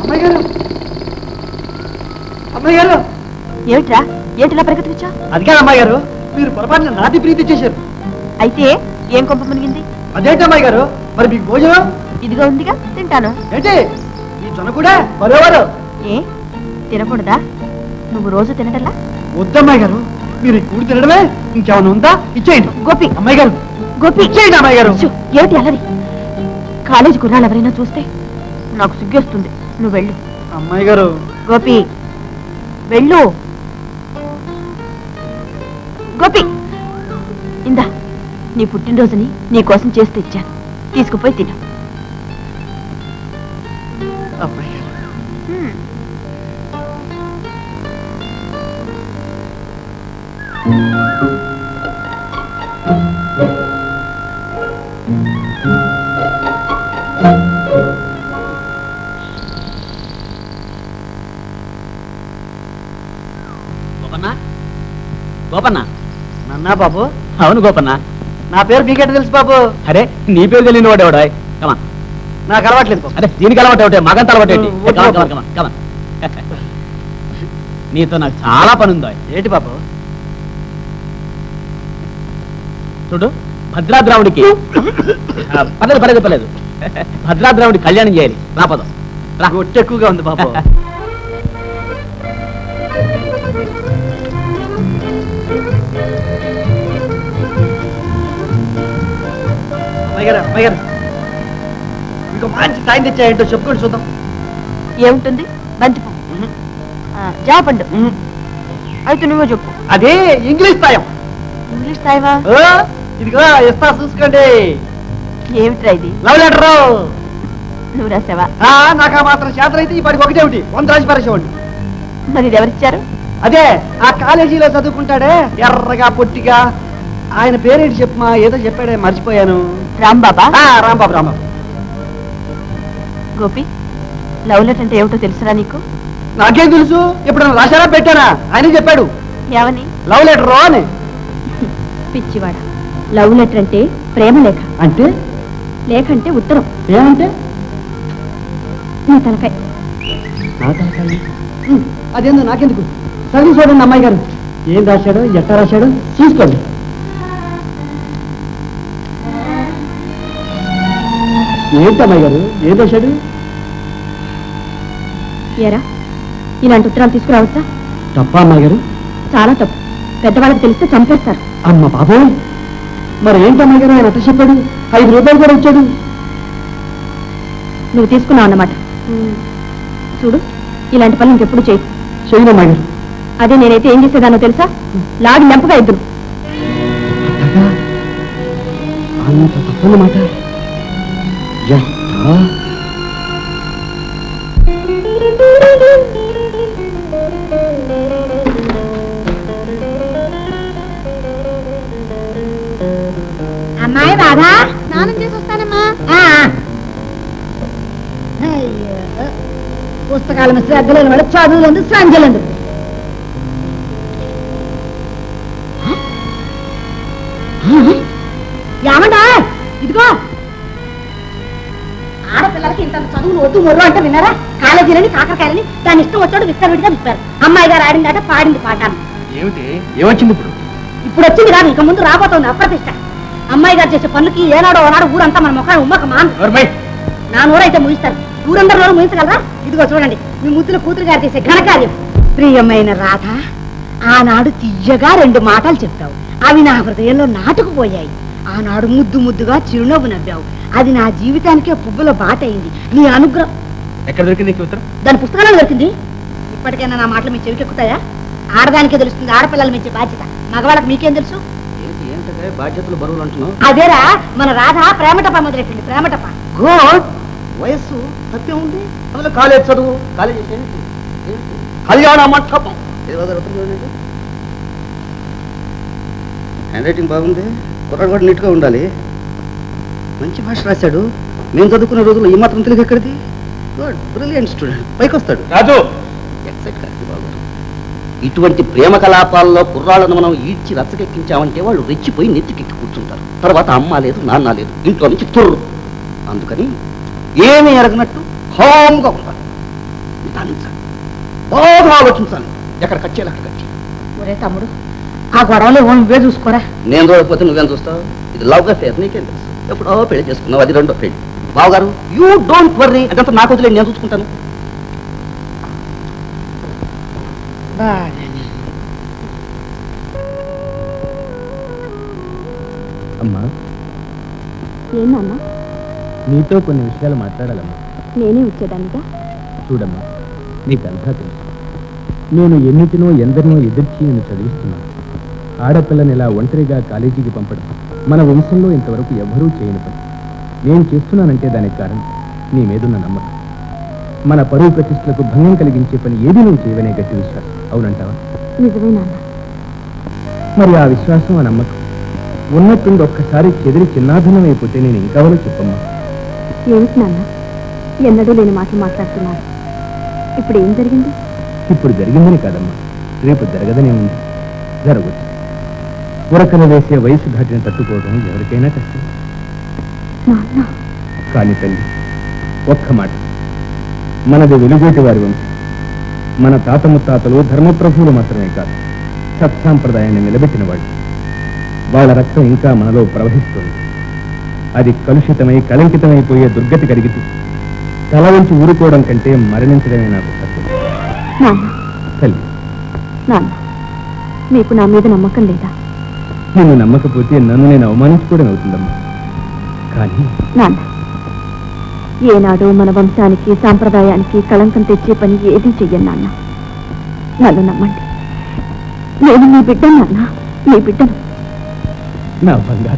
అమ్మాయి గారు అమ్మాయి గారు ఏమిట్రా? ఏమిటిలా పరిగెత్తుకొచ్చా అదిగా అమ్మాయి గారు మీరు పొరపాటున నాటి ప్రీతి చేశారు. అయితే ఏం కొంప మునిగింది? అదేంటి అమ్మాయి గారు మరి మీకు భోజనం? ఇదిగా ఉందిగా తింటాను. ఏంటి? ఈ జొన్న కూడా? మరోవారు ఏ? తినకూడదా? నువ్వు రోజు తినటల్లా వద్దమ్మాయి గారు మీరు కూడి తినడమే? ఇంకేమైనా ఉందా? ఇచ్చేయండి. గోపి అమ్మాయి గారు గోపి ఇచ్చేయండి అమ్మాయి గారు ఏమిటి అల్లరి? కాలేజీ కుర్రాళ్ళు ఎవరైనా చూస్తే నాకు సిగ్గేస్తుంది. నువ్వు వెళ్ళు. అమ్మాయి గారు గోపి వెళ్ళు. గోపి ఇందా. నీ పుట్టినరోజుని నీ కోసం చేసి తెచ్చాను తీసుకుపోయి తిను. అమ్మాయి గోపన్న. నన్నా బాబు? అవును గోపన్న. నా పేరు మీకెట తెలుసు బాబు? అరే నీ పేరు తెలియని వాడు ఎవడా కమా నాకు అలవాట్లేదు అరే దీనికి అలవాటు ఒకటే మగంత అలవాటు నీతో నాకు చాలా పని ఉందో ఏంటి బాబు? చూడు భద్రాద్రావుడికి పర్లేదు పర్లేదు పర్లేదు. భద్రాద్రావుడి కళ్యాణం చేయాలి. రా పదం. రా. ఎక్కువగా ఉంది బాబు. మంచి టైం తెచ్చాయంటో చెప్పుకొని చూద్దాం. ఏముంటుంది? బంతిపు జాపండు అయితే నువ్వే చెప్పు. అదే ఇంగ్లీష్ తాయం. ఇంగ్లీష్ తాయివా ఓ, ఇదిగో ఇస్తా చూసుకోండి. ఏమిట్రా ఇది? Love letter. నువ్వు రాసావా? నాకు ఆ మాత్రం శాతం అయితే ఈ పడికి ఒకటే ఒకటి వంద రాసి పరిచేవాడి మరి ఇది ఎవరిచ్చారు? అదే ఆ కాలేజీలో చదువుకుంటాడే ఎర్రగా పొట్టిగా ఆయన పేరేంటి చెప్పమా ఏదో చెప్పాడే మర్చిపోయాను. రాంబాబా? ఆ, రాంబాబు రాంబాబు. గోపి లవ్ లెటర్ అంటే ఏమిటో తెలుసురా నీకు? నాకేం తెలుసు? ఇప్పుడు రాశారా పెట్టారా? ఆయన చెప్పాడు. ఏమని లవ్ లెటర్ అని. పిచ్చివాడ. లవ్ లెటర్ అంటే ప్రేమ లేఖ. అంటే? లేఖ అంటే ఉత్తరం. ఏమంటే? నీ తలకాయ. అదేందో నాకెందుకు? చదివి చూడండి అమ్మాయి గారు. ఏం రాశాడో? ఎట్లా రాశాడో? చూసుకోండి. ఏంటి అమ్మాయి గారు ఏం ఏరా ఇలాంటి ఉత్తరాలు తీసుకురావచ్చా? తప్ప అమ్మాయి గారు చాలా తప్పు. పెద్దవాళ్ళకి తెలిస్తే చంపేస్తారు. అమ్మ బాబోయ్! మరి ఏంటి అమ్మాయి గారు ఆయన ఎట్లా చెప్పాడు. ఐదు రూపాయలు కూడా ఇచ్చాడు. నువ్వు తీసుకున్నావు అన్నమాట. చూడు ఇలాంటి పనులు ఇంకెప్పుడు చేయి చేయను అమ్మాయి గారు అదే నేనైతే ఏం చేసేదానో తెలుసా? లాగి లెంపగా ఇద్దరు అంత తప్పన్నమాట ఎట్టా? అమ్మాయి రాధా స్నానం చేసి వస్తానమ్మా. పుస్తకాల మీద శ్రద్ధ లేని వాడు చదువులందు సంజలందు ఇంత చదువులు వద్దు మొర్రు అంటే విన్నారా? కాలేజీలని కాకరకాయలని దాని ఇష్టం వచ్చాడు విస్తరవిడిగా విప్పారు. అమ్మాయి గారు ఆడిందట పాడింది ఏమిటి? ఏమొచ్చింది ఇప్పుడు? ఇప్పుడు వచ్చింది కాదు ఇక ముందు రాబోతోంది అప్రతిష్ట. అమ్మాయి గారు చేసే పనులకి ఏనాడో ఓనాడు ఊరంతా మన ముఖాన్ని ఉమ్మక మాన్ నా నోరైతే ముగిస్తారు. ఊరందరూ నోరు ముగించగలరా? ఇదిగో చూడండి మీ ముద్దుల కూతురు గారు చేసే ఘనకార్యం. ప్రియమైన రాధ ఆనాడు తీయగా రెండు మాటలు చెప్పావు అవి నా హృదయంలో నాటుకుపోయాయి. ఆనాడు ముద్దు ముద్దుగా చిరునవ్వు నవ్వావు. అది నా జీవితానికే పువ్వుల బాట అయింది. నీ అనుగ్రహం. ఎక్కడ దొరికింది నీకు ఉత్తరం? దాని పుస్తకాలలో దొరికింది. ఇప్పటికైనా నా మాటలు మీ చెవికెక్కుతాయా ఆడదానికే తెలుస్తుంది ఆడపిల్లలు మెచ్చే బాధ్యత. మగవాళ్ళకి మీకేం తెలుసు? బాధ్యతలు బరువులు అంటున్నావు. అదేరా మన రాధ ప్రేమటప మొదలెట్టింది ప్రేమటప. గుడ్ వయస్సు తప్పే ఉంది. అందులో కాలేజ్ చదువు కాలేజ్ కళ్యాణ మంటపం. హ్యాండ్ రైటింగ్ బాగుంది. కుర్రాడు కూడా నీట్గా ఉండాలి. మంచి భాష రాశాడు. మేము చదువుకునే రోజుల్లో ఈ మాత్రం తెలుగు ఎక్కడిది? గుడ్ బ్రిలియంట్ స్టూడెంట్ పైకి వస్తాడు రాజు! ఎక్సైట్ కాదు బాబు. ఇటువంటి ప్రేమ కలాపాల్లో కుర్రాళ్ళను మనం ఈడ్చి రచ్చకెక్కించామంటే వాళ్ళు రెచ్చిపోయి నెత్తికెక్కి కూర్చుంటారు. తర్వాత అమ్మ లేదు నాన్న లేదు ఇంట్లో నుంచి తుర్రు. అందుకని ఏమీ ఎరగనట్టు హామ్గా ఉండాలి. నిదానించాలి. బాగా ఆలోచించాలి. ఎక్కడ కచ్చేయాలి అక్కడ కచ్చేయాలి ఒరే తమ్ముడు ఆ గొడవలు ఏమో నువ్వే చూసుకోరా. నేను చూడకపోతే నువ్వేం చూస్తావు? ఇది లవ్ అఫేర్ నీకేం తెలుసు? ఎప్పుడో పెళ్ళి చేసుకున్నావు అది రెండో పెళ్ళి. బావగారు యూ డోంట్ వర్రీ అదంతా నాకు వదిలే నేను చూసుకుంటాను. అమ్మా. నీతో కొన్ని విషయాలు మాట్లాడాలమ్మా. నేనే వచ్చేదానిగా చూడమ్మా నీకంతా తెలుసు. నేను ఎన్నిటినో ఎందరినో ఎదిర్చి నేను చదివిస్తున్నాను. ఆడపిల్లని ఇలా ఒంటరిగా కాలేజీకి పంపడం మన వంశంలో ఇంతవరకు ఎవ్వరూ చేయని పని. నేను చేస్తున్నానంటే దానికి కారణం నీ మీదున్న నమ్మకం. మన పరువు ప్రతిష్టలకు భంగం కలిగించే పని ఏది నువ్వు చేయవనే గట్టి విశ్వాసం. అవునంటావా? నిజమే నాన్న. మరి ఆ విశ్వాసం ఆ నమ్మకం ఉన్నట్టుండి ఒక్కసారి చెదిరి చిన్నాభిన్నం అయిపోతే నేను ఇంకావలో చెప్పమ్మా. ఏమిటి నాన్న? ఎన్నడూ లేని మాటలు మాట్లాడుతున్నారు. ఇప్పుడు ఏం జరిగింది? ఇప్పుడు జరిగిందని కాదమ్మా. రేపు జరగదనే ఉంది. జరగచ్చు ఉరకలు వేసే వయసు దాటిని తట్టుకోవడం ఎవరికైనా కష్టం. కానీ తల్లి ఒక్క మాట. మనది వెలుగోటి వారి వంశం మన తాత ముత్తాతలు ధర్మప్రభువులు మాత్రమే కాదు సత్సాంప్రదాయాన్ని నిలబెట్టిన వాళ్ళు. వాళ్ళ రక్తం ఇంకా మనలో ప్రవహిస్తుంది. అది కలుషితమై కలంకితమైపోయే దుర్గతి కలిగితే తల వంచి ఊరుకోవడం కంటే మరణించడమే నాకు తల్లి. మీకు నా మీద నమ్మకం లేదా? నేను నమ్మకపోతే నన్ను నేను అవమానించుకోవడం అవుతుందమ్మా. కానీ నాన్న ఏనాడు మన వంశానికి సాంప్రదాయానికి కళంకం తెచ్చే పని ఏదీ చెయ్యను నాన్న. నన్ను నమ్మండి. నేను మీ బిడ్డను నాన్న మీ బిడ్డను. నా బంగారు